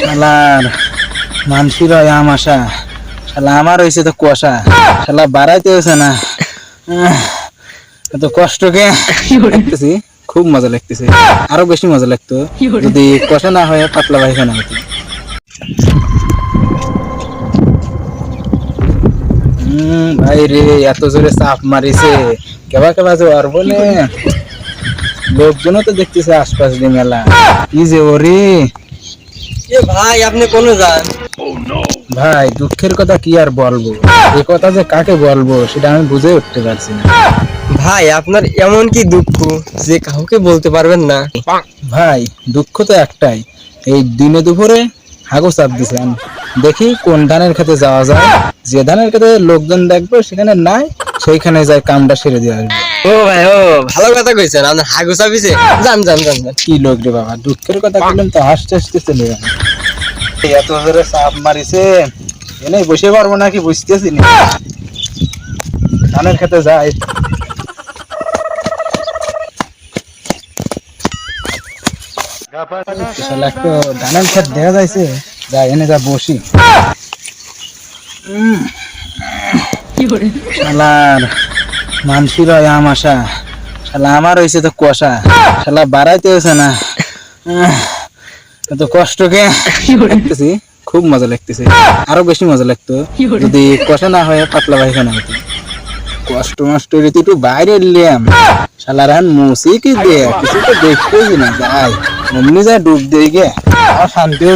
শালার মানসির আম আসা শালা আমার হয়েছে তো কুয়াশা। শালা বাড়াইতে হয়েছে না। এত কষ্টকে লাগতেছি খুব মজা লাগতেছে। আরও বেশি মজা লাগতো। যদি কষা না হয় পাতলা পায়খানা হতো। ভাই রে এত জোরে চাপ মারিছে। কেবা কেবা যে আর বলে। লোকজনও তো দেখতেছে আশপাশ দিয়ে মেলা। কি যে ওরে। এ ভাই আপনি কোন যান? ভাই দুঃখের কথা কি আর বলব? এই কথা যে কাকে বলব সেটা আমি বুঝে উঠতে পারছি না। ভাই আপনার এমন কি দুঃখ যে কাউকে বলতে পারবেন না? ভাই দুঃখ তো একটাই। এই দিনে দুপুরে হাগো চাপ দিছেন। দেখি কোন ধানের খেতে যাওয়া যায়। যে ধানের খেতে লোকজন দেখবে সেখানে নাই সেইখানে যায় কামটা সেরে দিয়ে আসবে। ও ভাই ও। ভালো কথা কইছেন আপনার হাগু চাপিছে যান যান যান যান। কি লোক রে বাবা দুঃখের কথা বললাম তো হাসতে হাসতে চলে গেল। এত জোরে চাপ মারিছে। এনে বসে পারব নাকি বুঝতেছি না। ধানের খেতে একটু ধানের ক্ষেত দেখা যাইছে যা এনে যা বসি। উম। শালার। মানসির হয় আম আসা শালা আমার হয়েছে তো কুয়াশা। শালা বাড়াইতে হয়েছে না। এত কষ্টকে লাগতেছি। খুব মজা লাগতেছে। আরও বেশি মজা লাগতো। যদি কষা না হয়, পাতলা পায়খানা হতো। কষ্ট মষ্ট রীতি একটু বাইরে এলাম। শালার হান মুসি কি দে কিছু তো দেখতেই না। যাই। এমনি যায় ডুব দিয়ে গে। আমার শান্তি না